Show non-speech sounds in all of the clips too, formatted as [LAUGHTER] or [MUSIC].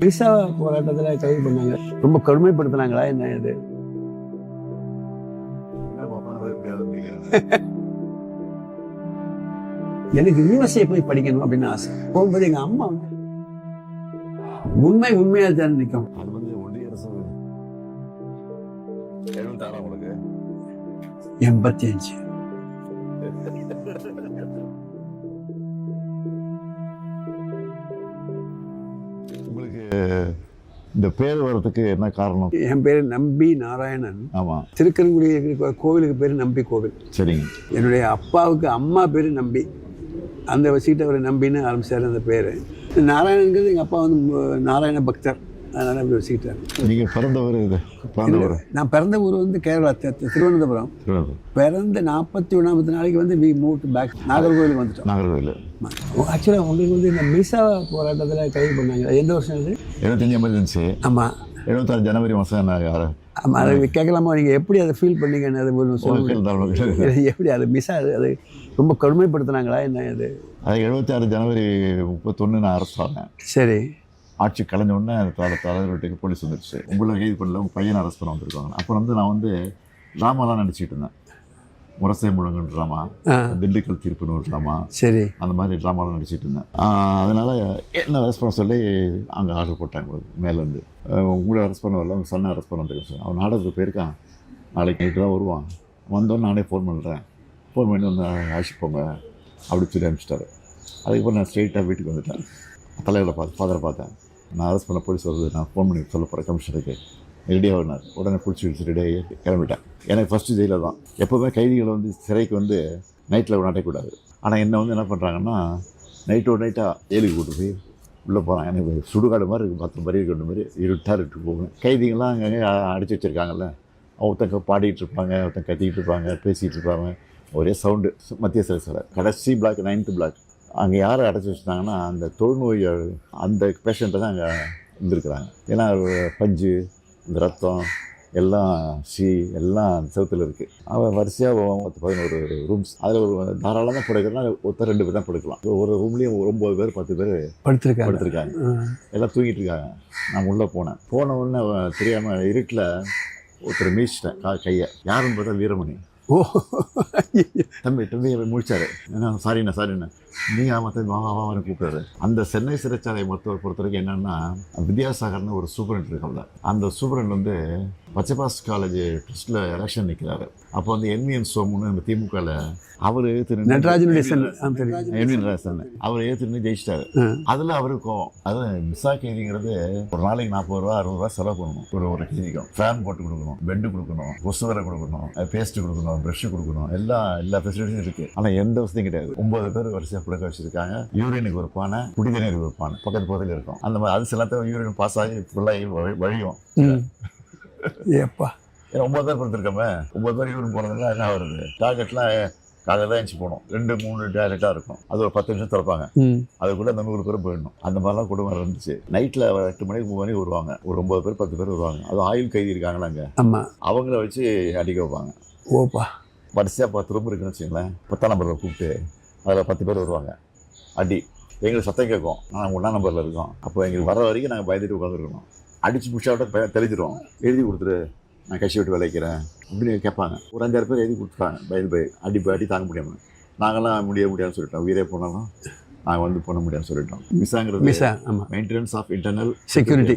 Visa போராட்டத்தில் கைது பண்ணாங்க. ரொம்ப கடுமைப்படுத்தினாங்களா என்ன இது? எனக்கு யூனிவர்சிட்டியை போய் படிக்கணும் அப்படின்னு ஆசை. போகும்போது எங்க அம்மா உண்மை உண்மையா தான் நிற்கும் அது வந்து ஒன்றிய அரசு எண்பத்தி அஞ்சு. இந்த பேர் வர்றதுக்கு என்ன காரணம்? என் பேர் நம்பி நாராயணன். ஆமா. திருக்கன்குடி இருக்கிற கோவிலுக்கு பேர் நம்பி கோவில். சரிங்க. என்னுடைய அப்பாவுக்கு அம்மா பேர் நம்பி. அந்த வச்சுக்கிட்டு அவர் நம்பின்னு ஆரம்பிச்சார் அந்த பேர். நாராயணங்கிறது எங்கள் அப்பா வந்து நாராயண பக்தர். அதனால் அப்படி வச்சுக்கிட்டார். நீங்க பிறந்தவர் இது? பிறந்தவர் நான் பிறந்த ஊர் வந்து கேரளா திருவனந்தபுரம். பிறந்த நாற்பத்தி ஒன்றாமத்து நாளைக்கு வந்து வி மூவ் பேக் நாகர்கோவிலுக்கு வந்துட்டோம். நாகர்கோவில். ஆக்சுவலாக உங்களுக்கு வந்து இந்த மிசா போராட்டத்தில் கைது பண்ணாங்க எந்த வருஷம் அது? எழுபத்தஞ்சு எமர்ஜென்சி ஆமாம் எழுபத்தாறு ஜனவரி மாதம் நான் ஆமாம் அதை கேட்கலாமா? நீங்கள் எப்படி அதை ஃபீல் பண்ணீங்கன்னு அது ஒன்று சொல்லுங்க. உங்கள் தான் இது எப்படி அது மிஸ் அது அது ரொம்ப கடுமைப்படுத்துனாங்களா? என்ன இது? அது எழுபத்தாறு ஜனவரி முப்பத்தொன்று நான் அரசு ஆனேன் சரி. ஆட்சி கலைஞ்ச உடனே தலை தலைவர்கிட்ட போலீஸ் வந்துடுச்சு உங்களை கைது பண்ணல உங்கள் பையனை அரெஸ்ட் பண்ண வந்திருக்காங்க அப்போ வந்து நான் வந்து ட்ராமாலாம் நடிச்சிட்டு இருந்தேன். முரசை முழங்குன்னு ட்ராமா திண்டுக்கல் தீர்ப்புன்னு ஒரு ட்ராமா சரி. அந்த மாதிரி ட்ராமாலாம் நடிச்சிட்டு இருந்தேன். அதனால என்ன அரெஸ்ட் பண்ண சொல்லி அங்கே ஆர்டர் போட்டாங்க உங்களுக்கு மேலேருந்து. உங்களை அரெஸ்ட் பண்ண வரல உங்கள் சன்னை அரெஸ்ட் பண்ண வந்துருக்கேன் சார். அவன் நாடகத்துக்கு போயிருக்கான் நாளைக்கு நைட்டு தான் வருவான். வந்தோன்னு நானே ஃபோன் பண்ணுறேன் ஃபோன் பண்ணி வந்து அழைச்சிட்டு போங்க. அப்படி சொல்லி அனுப்பிச்சிட்டாரு. அதுக்கப்புறம் நான் ஸ்ட்ரெயிட்டாக வீட்டுக்கு வந்துட்டேன். தலைவரை பார்த்து ஃபாதரை பார்த்தேன். நான் அரெஸ்ட் பண்ண போலீஸ் வருது நான் ஃபோன் பண்ணி சொல்ல போகிறேன் கமிஷனருக்கு. ரெடியாக வந்தார் உடனே பிடிச்சி வச்சு ரெடியாகி கிளம்பிட்டேன். எனக்கு ஃபஸ்ட்டு ஜெயிலில் தான். எப்போவுமே கைதிகளை வந்து சிறைக்கு வந்து நைட்டில் நடக்கக்கூடாது ஆனால் என்னை வந்து என்ன பண்ணுறாங்கன்னா நைட்டோட நைட்டாக ஏழுக்கு கூட்டு போய் உள்ளே போகிறாங்க எனக்கு சுடுகாடு மாதிரி இருக்குது பத்து மாதிரி இருக்கிற மாதிரி இருட்டாக இருக்கு போகும் கைதிகள்லாம் அங்கங்கே அடிச்சு வச்சுருக்காங்கல்ல. ஒருத்தங்க பாடிட்டு இருப்பாங்க ஒருத்தங்க கத்திக்கிட்டு இருப்பாங்க பேசிகிட்டு இருப்பாங்க. ஒரே சவுண்டு மத்திய சிறை சிலை கடைசி பிளாக் நைன்த்து பிளாக் அங்கே யாரை அடைச்சி வச்சுட்டாங்கன்னா அந்த தொழுநோய் அந்த பேஷண்ட்டை தான் அங்கே இருந்திருக்கிறாங்க. ஏன்னா பஞ்சு இந்த ரத்தம் எல்லாம் சி எல்லாம் செவத்தில் இருக்குது அவன் வரிசையாக பத்து பதினோரு ரூம்ஸ் அதில் ஒரு தாராளமாக படுக்கிறதுனா ஒருத்தர் ரெண்டு பேர் தான் படுக்கலாம். ஒரு ரூம்லேயும் ஒம்பது பேர் பத்து பேர் படுத்திருக்காங்க. படுத்திருக்காங்க. எல்லாம் தூங்கிட்டு இருக்காங்க. நான் உள்ளே போனேன். போன உடனே அவன் தெரியாமல் இருட்டில் ஒருத்தர் மீச்சிட்டேன் கா கையை. யாருன்னு பார்த்தா வீரமணி. ஓ. தம்பி தம்பி முடிச்சாரு. என்ன சாரிண்ணா சாரிண்ணா நீங்கள் ஆமாம் தம்பி வா வா வான்னு கூப்பிட்டாரு அந்த சென்னை சிறைச்சாலை மருத்துவர் பொறுத்த வரைக்கும் என்னன்னா வித்யாசாகர்னு ஒரு சூப்பரண்ட் இருக்காங்க அந்த சூப்பரண்ட் வந்து பச்சைபாஸ் காலேஜ் ட்ரஸ்ட்டில் எலெக்ஷன் நிற்கிறாரு அப்போ வந்து என்விஎன் சோமுன்னு நம்ம திமுகவில் அவர் ஏற்று நடராஜனுடைய என்விஎன் ராசன் அவர் ஏற்று ஜெயிச்சிட்டாரு. அதில் அவருக்கு கோவம். அது மிஸ்ஸா கைதிங்கிறது ஒரு நாளைக்கு நாற்பது ரூபா அறுபது ரூபா செலவு பண்ணணும். ஒரு ஒரு கைதிக்கும் ஃபேன் போட்டு கொடுக்கணும் பெட்டு கொடுக்கணும் கொசு வரை கொடுக்கணும் பேஸ்ட் கொடுக்கணும் ப்ரஷ் கொடுக்கணும். எல்லா எல்லா ஃபெசிலிட்டியும் இருக்கு. ஆனால் எந்த வசதியும் கிடையாது. ஒன்பது பேர் வரிசையாக புழக்க வச்சிருக்காங்க. யூரினுக்கு ஒரு பானை குடிதண்ணீருக்கு ஒரு பானை. பக்கத்து பக்கத்தில் இருக்கும். அந்த மாதிரி அது சில யூரின் பாஸ் ஆகி ஃபுல்லாகி வழி- வழியும். ஏப்பா. ஒன்பது பேர் படுத்துருக்கோமே ஒன்பது பேர் யூரின் போனதுன்னா என்ன வருது டார்கெட்லாம் காலையில் தான் எழுச்சி போகணும். ரெண்டு மூணு டேரக்டாக இருக்கும். அது ஒரு பத்து நிமிஷம் திறப்பாங்க. அதுக்குள்ளே அந்த நூறு பேரும் போயிடணும். அந்த மாதிரிலாம் குடும்பம் இருந்துச்சு நைட்டில் எட்டு மணிக்கு மூணு மணிக்கு வருவாங்க. ஒரு ஒன்பது பேர் பத்து பேர் வருவாங்க. அது ஆயுள் கைதி இருக்காங்களா அங்கே? ஆமாம் அவங்கள வச்சு அடிக்க வைப்பாங்க. ஓப்பா. வரிசையாக பத்து ரூம் இருக்குன்னு வச்சுங்களேன் பத்தாம் நம்பரில் கூப்பிட்டு அதில் பத்து பேர் வருவாங்க. அடி எங்களுக்கு சத்தம் கேட்கும். நாங்கள் ஒன்றாம் நம்பரில் இருக்கோம். அப்போ எங்களுக்கு வர வரைக்கும் நாங்கள் பயந்துட்டு உட்காந்துருக்கணும் அடிச்சு முடிச்சாவிட்ட தெளிஞ்சிரும் எழுதி கொடுத்துரு நான் கட்சி விட்டு விளைக்கிறேன் அப்படின்னு கேட்பாங்க. ஒரு அஞ்சாறு பேர் எழுதி கொடுத்துட்டாங்க பயந்து போய். அடி அடி தாங்க முடியாமல் நாங்களாம் முடிய முடியாதுன்னு சொல்லிட்டோம். உயிரே போனாலும் நாங்கள் வந்து பண்ண முடியாதுன்னு சொல்லிட்டோம். மிஸ்ஸாங்கிறது மிஸ்ஸா ஆமாம் maintenance of internal security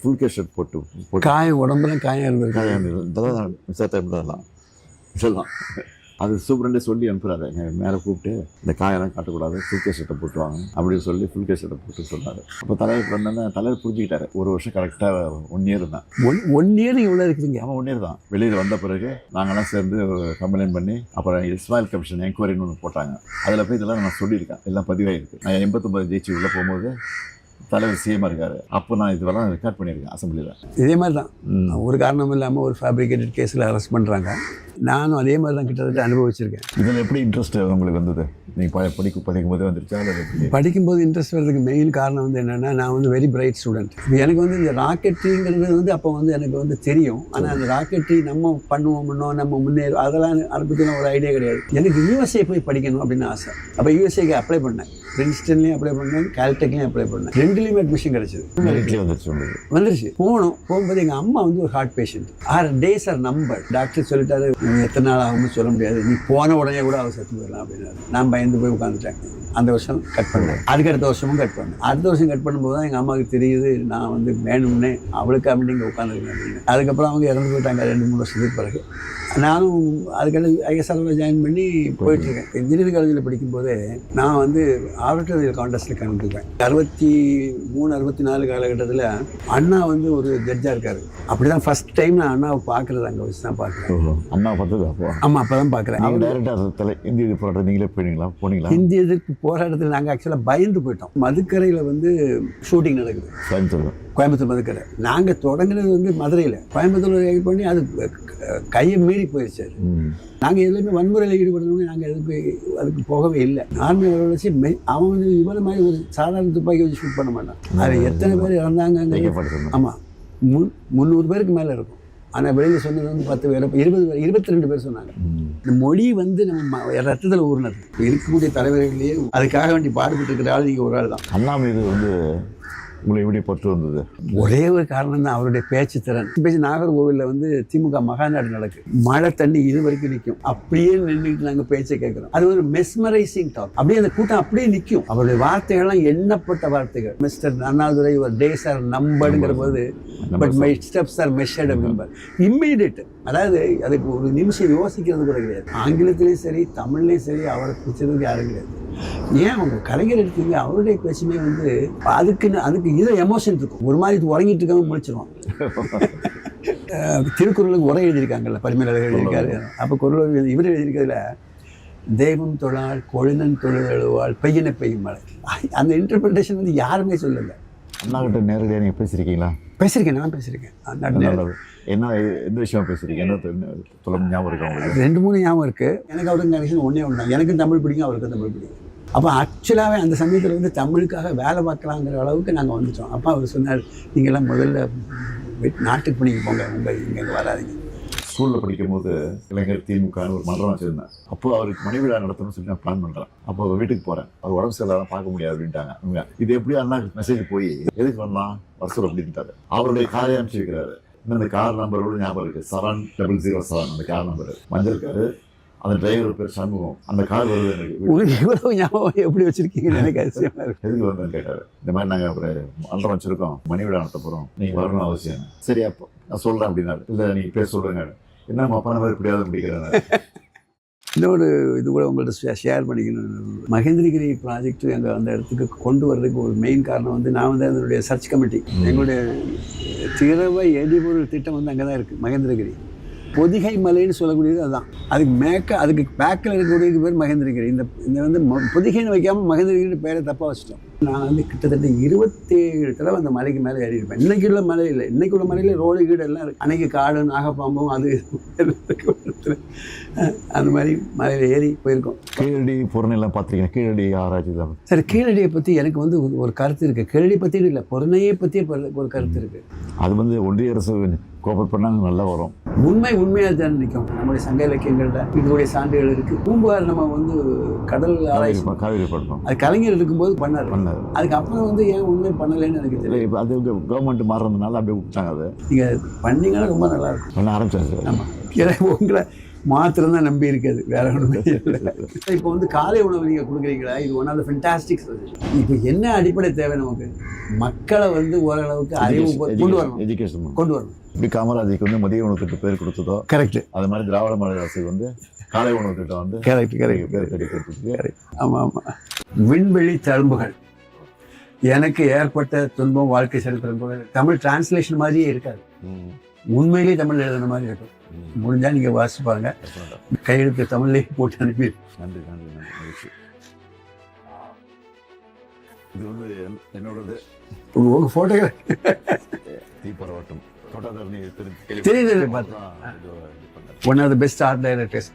full K shirt போட்டு காயம் உடம்புல காயம் இருந்திருக்கு. காயம் இதெல்லாம் டைம் இதெல்லாம் சொல்லலாம் அது சூப்பரண்டே சொல்லி அனுப்புறாரு. மேலே கூப்பிட்டு இந்த காயெல்லாம் காட்டக்கூடாது ஃபுல் கே ஷர்ட்டை போட்டு வாங்க. அப்படின்னு சொல்லி ஃபுல் கே ஷர்ட்டை போட்டு சொன்னார். அப்போ தலைவர் பண்ணோன்னே தலைவர் புரிஞ்சுக்கிட்டாரு. ஒரு வருஷம் கரெக்டாக ஒன் இயர் தான். ஒன் ஒன் இயர் இவ்வளோ இருக்குதுங்க. அவன் ஒன் இயர் தான். வெளியில் வந்த பிறகு நாங்கள்லாம் சேர்ந்து கம்ப்ளைண்ட் பண்ணி அப்புறம் இஸ்மாயில் கமிஷன் என்கொயரின்னு ஒன்று போட்டாங்க. அதில் போய் இதெல்லாம் நான் சொல்லியிருக்கேன். எல்லாம் பதிவாயிருக்கு. நான் எண்பத்தொம்பது ஜெயிச்சு உள்ளே போகும்போது தலைவர் சிஎம் இருக்காரு. அப்போ நான் இதுவெல்லாம் ரெக்கார்ட் பண்ணியிருக்கேன் அசம்பிளியில் இதே மாதிரி தான் ஒரு காரணம் இல்லாமல் ஒரு ஃபேப்ரிகேட்டட் கேஸில் அரெஸ்ட் பண்ணுறாங்க நானும் அதே மாதிரி தான் கிட்டத்தட்ட அனுபவிச்சிருக்கேன். இதில் எப்படி இன்ட்ரெஸ்ட் உங்களுக்கு வந்தது? நீங்கள் படிக்க படிக்கும் போதே வந்துருச்சா? இல்லை படிக்கும்போது இன்ட்ரெஸ்ட் வர்றதுக்கு மெயின் காரணம் வந்து என்னென்னா நான் வந்து வெரி பிரைட் ஸ்டூடெண்ட் எனக்கு வந்து இந்த ராக்கெட்ரிங்கிறது வந்து அப்போ வந்து எனக்கு வந்து தெரியும். ஆனால் அந்த ராக்கெட்ரி நம்ம பண்ணுவோம்னோ நம்ம முன்னேறும் அதெல்லாம் அதை பற்றின ஒரு ஐடியா கிடையாது. எனக்கு யூஎஸ்ஏ போய் படிக்கணும் அப்படின்னு ஆசை. அப்போ யூஎஸ்ஏக்கு அப்ளை பண்ணேன். பிரின்ஸ்டன்லேயும் அப்ளை பண்ணேன் கேல்டெக்லேயும் அப்ளை பண்ணேன். ரெண்டுலேயுமே அட்மிஷன் கிடச்சிது. வந்துருச்சு போனோம். போகும்போது எங்கள் அம்மா வந்து ஒரு ஹார்ட் பேஷண்ட் ஆறு டேஸ் ஆர் நம்பர் டாக்டர் சொல்லிட்டாரு "நீ எத்தனை நாள் ஆகும்னு சொல்ல முடியாது. நீ போன உடனே கூட அவ செத்து போயிடலாம் அப்படின்னாரு. நான் பயந்து போய் உட்காந்துட்டேன் அந்த வருஷம் கட் பண்ணேன். அதுக்கு அடுத்த வருஷமும் கட் பண்ணேன். அடுத்த வருஷம் கட் பண்ணும்போது தான் எங்கள் அம்மாவுக்கு தெரியுது நான் வந்து வேணும்னே அவளுக்கு அப்படி இங்கே உட்காந்துருக்கேன் அப்படின்னு. அதுக்கப்புறம் அவங்க இறந்து போயிட்டாங்க ரெண்டு மூணு வருஷத்துக்கு பிறகு. நானும் அதுக்கடுத்து ஐஎஸ்ஆர்ல ஜாயின் பண்ணி போயிட்டுருக்கேன் இன்ஜினியரிங் காலேஜில் படிக்கும்போதே நான் வந்து ஆடிட்டோரியல் கான்டெஸ்ட்டில் கலந்துக்குவேன் அறுபத்தி மூணு அறுபத்தி நாலு காலகட்டத்தில் அண்ணா வந்து ஒரு ஜட்ஜாக இருக்காரு. அப்படி தான் ஃபஸ்ட் டைம் நான் அண்ணாவை பார்க்குறது அங்கே வச்சு தான் பார்க்குறேன். அண்ணா பார்த்தது அப்போ? ஆமாம் அப்போ தான் பார்க்குறேன் நீங்கள் டைரெக்டாக தலை இந்திய இது போராட்டம் நீங்களே போனீங்களா போனீங்களா? இந்திய எதிர்ப்பு போராட்டத்தில் நாங்கள் ஆக்சுவலாக பயந்து போயிட்டோம். மதுக்கரையில் வந்து ஷூட்டிங் நடக்குது. கோயம்புத்தூர் கோயம்புத்தூர் மதுக்கரை. நாங்கள் தொடங்கினது வந்து மதுரையில். கோயம்புத்தூர் இது பண்ணி அது கையை மீறி போயிடுச்சு நாங்கள் எதுலையுமே வன்முறையில் ஈடுபடணும்னு நாங்கள் எதுக்கு அதுக்கு போகவே இல்லை. ஆர்மி வச்சு மெ- அவன் வந்து இவன மாதிரி ஒரு சாதாரண துப்பாக்கி வச்சு ஷூட் பண்ண மாட்டான். அதில் எத்தனை பேர் இறந்தாங்க ஆமாம் முன் முந்நூறு பேருக்கு மேலே இருக்கும். ஆனால் வெளியில் சொன்னது வந்து பத்து பேர் இருபது பேர் இருபத்தி ரெண்டு பேர் சொன்னாங்க. இந்த மொழி வந்து நம்ம ரத்தத்தில் இப்ப இருக்கக்கூடிய தலைவர்களையே அதுக்காக வேண்டி பாடுபட்டு இருக்கிற ஆள் நீங்கள் ஒரு ஆள் தான். அண்ணா மீது வந்து உங்களை எப்படி பற்று வந்தது? ஒரே ஒரு காரணம் தான் அவருடைய பேச்சு திறன். பேச்சு நாகர்கோவிலில் வந்து திமுக மகாநாடு நடக்கு. மழை தண்ணி இது வரைக்கும் நிற்கும் அப்படியே நின்றுட்டு நாங்கள் பேச்சை கேட்குறோம் அது ஒரு மெஸ்மரைசிங் டாக் அப்படியே அந்த கூட்டம் அப்படியே நிற்கும் அவருடைய வார்த்தைகள்லாம் எண்ணப்பட்ட வார்த்தைகள். மிஸ்டர் அண்ணாதுரை ஒரு டேஸ் ஆர் நம்பருங்கிற போது but my steps are measured அப்படிம்பார் இம்மீடியட் அதாவது அதுக்கு ஒரு நிமிஷம் யோசிக்கிறது கூட கிடையாது. ஆங்கிலத்திலையும் சரி தமிழ்லையும் சரி அவரை பிடிச்சதுக்கு யாரும் கிடையாது. ஏன் அவங்க கலைஞர் எடுத்தீங்க? அவருடைய பேச்சுமே வந்து அதுக்குன்னு அதுக்கு இதை எமோஷன் இருக்கும். ஒரு மாதிரி இது உறங்கிட்டு இருக்கவங்க முடிச்சிருவான் அஹ் [LAUGHS] திருக்குறளுக்கு உரை எழுதியிருக்காங்கல்ல பரிமேலழகர் எழுதியிருக்காரு. அப்போ குரல் இவர் எழுதியிருக்கிறதுல தெய்வம் தொழாள் கொழுநன் தொழில் எழுவாள் பெய்யன பெய்யும் மழை. அந்த இன்டர்பிரிட்டேஷன் வந்து யாருமே சொல்லலை. அண்ணா கிட்ட நேரடியாக நீங்கள் பேசியிருக்கீங்களா? பேசியிருக்கேன் நான் பேசியிருக்கேன். என்ன எந்த விஷயம் பேசுறீங்க என்ன ஞாபகம் இருக்கா ரெண்டு மூணு ஞாபகம் இருக்குது எனக்கு அவருக்கு கனெக்ஷன் ஒன்றே ஒன்று எனக்கும் தமிழ் பிடிக்கும் அவருக்கும் தமிழ் பிடிக்கும். அப்போ ஆக்சுவலாகவே அந்த சமயத்தில் வந்து தமிழுக்காக வேலை பார்க்கலாங்கிற அளவுக்கு நாங்கள் வந்துட்டோம். அப்போ அவர் சொன்னார் நீங்கள்லாம் முதல்ல நாட்டுக்கு பணிக்கு போங்க மும்பை இங்கே வராதீங்க. ஸ்கூலில் படிக்கும்போது இளைஞர் திமுகன்னு ஒரு மன்றம் வச்சிருந்தேன் அப்போ அவருக்கு மணி விழா நடத்தணும்னு சொல்லி நான் பிளான் பண்ணுறேன் அப்போ வீட்டுக்கு போகிறேன் அவர் உடம்பு சரியில்லாத பார்க்க முடியாது அப்படின்ட்டாங்க. அவங்க இது எப்படி அண்ணா மெசேஜ் போய் எதுக்கு வரலாம்? வருஷம் அப்படின்ட்டாரு. அவருடைய காரை அனுப்பிச்சு வைக்கிறாரு. இந்த கார் நம்பரோட ஞாபகம் இருக்குது செவன் டபுள் ஜீரோ செவன் அந்த கார் நம்பர் மஞ்சள் காரு அந்த டிரைவர் பேர் சண்முகம். அந்த கார் வருது எனக்கு. உங்களுக்கு இவ்வளோ ஞாபகம் எப்படி வச்சுருக்கீங்கன்னு எனக்கு அதிசயமாக இருக்கு. எதுக்கு வந்தேன்னு கேட்டார். இந்த மாதிரி நாங்கள் ஒரு மன்றம் வச்சுருக்கோம். மணி விழா நடத்த போகிறோம் நீங்கள் வரணும் அவசியம். சரி அப்போ நான் சொல்கிறேன் அப்படின்னாரு. இல்லை நீங்கள் பேர் சொல்கிறேங்க என்ன அப்பா நம்ம எப்படியாவது முடிக்கிறேன் இன்னொரு இது கூட உங்கள்ட்ட ஷேர் பண்ணிக்கணும். மகேந்திரகிரி ப்ராஜெக்ட் எங்கள் அந்த இடத்துக்கு கொண்டு வர்றதுக்கு ஒரு மெயின் காரணம் வந்து நான் வந்து அதனுடைய சர்ச் கமிட்டி எங்களுடைய திரவ எரிபொருள் திட்டம் வந்து அங்கே தான் இருக்குது மகேந்திரகிரி. பொதிகை மலைன்னு சொல்லக்கூடியது அதுதான் அதுக்கு மேக்க அதுக்கு பேக்கில் இருக்கக்கூடியது பேர் மகேந்திரகிரி. இந்த இந்த வந்து பொதிகைன்னு வைக்காமல் மகேந்திரகிரி பேரை தப்பாக வச்சுட்டோம். நான் வந்து கிட்டத்தட்ட இருபத்தேழு தடவை அந்த மலைக்கு மேலே ஏறி இருப்பேன். இன்னைக்கு உள்ள மலை இல்லை. இன்னைக்கு உள்ள மலையில் ரோடு கீடு எல்லாம் இருக்குது அன்னைக்கு காடு நாகப்பாம்பும் அது அந்த மாதிரி மலையில் ஏறி போயிருக்கோம். கீழடி பொருணெல்லாம் பார்த்துருக்கீங்க கீழடி ஆராய்ச்சி தான். சார் கீழடியை பற்றி எனக்கு வந்து ஒரு- கருத்து இருக்குது கீழடி பற்றி இல்லை. பொருணையை பற்றியே ஒரு கருத்து இருக்குது அது வந்து ஒன்றிய அரசு கோஆப்ரேட் பண்ணாங்க நல்லா வரும். உண்மை உண்மையாக தான் நிற்கும் நம்முடைய சங்க இலக்கியங்களில் இதனுடைய சான்றுகள் இருக்குது பூம்புகார் நம்ம வந்து கடல் ஆராய்ச்சி காவேரி படணும் அது கலைஞர் இருக்கும்போது பண்ணார். பண்ணாரு. அதுக்கப்புறம் வந்து ஏன் உண்மை பண்ணலைன்னு எனக்கு தெரியல. இப்போ அது கவர்மெண்ட் மாறுறதுனால அப்படியே விட்டாங்க அது. நீங்கள் பண்ணீங்கன்னா ரொம்ப நல்லா இருக்கும். பண்ண ஆரம்பிச்சாச்சு. ஆமாம் ஏன்னா உங்களை மாத்திரம் தான் நம்பி இருக்குது. வேற ஒன்றுமே இல்லை. [LAUGHS] இப்போ வந்து காலை உணவு நீங்கள் கொடுக்குறீங்களா? இது ஒன் ஆஃப் த இப்போ என்ன அடிப்படை தேவை நமக்கு? மக்களை வந்து ஓரளவுக்கு அறிவு கொண்டு வரணும். எஜுகேஷன் கொண்டு வரணும். இப்படி காமராஜுக்கு வந்து மதிய உணவு திட்டம் பேர் கொடுத்ததோ கரெக்ட் அது மாதிரி திராவிட மாடல் அரசுக்கு வந்து காலை உணவு திட்டம் வந்து கரெக்ட் கரெக்ட் பேர் கிடைக்கிறதுக்கு ஆமாம் ஆமாம் விண்வெளி தழும்புகள். எனக்கு ஏற்பட்ட துன்பம் வாழ்க்கை சரித்திரம் தமிழ் டிரான்ஸ்லேஷன் மாதிரியே இருக்காது. உண்மையிலேயே தமிழ் எழுதுன மாதிரி இருக்கும். முடிஞ்சா நீங்க வாசிச்சு பாருங்க. கையெழுத்து தமிழ்லேயே போட்டு அனுப்பி. நன்றி நன்றி நன்றி. இது வந்து என்- என்னோடது. உங்கள் photo தீப்பரவட்டம். One of the best art directors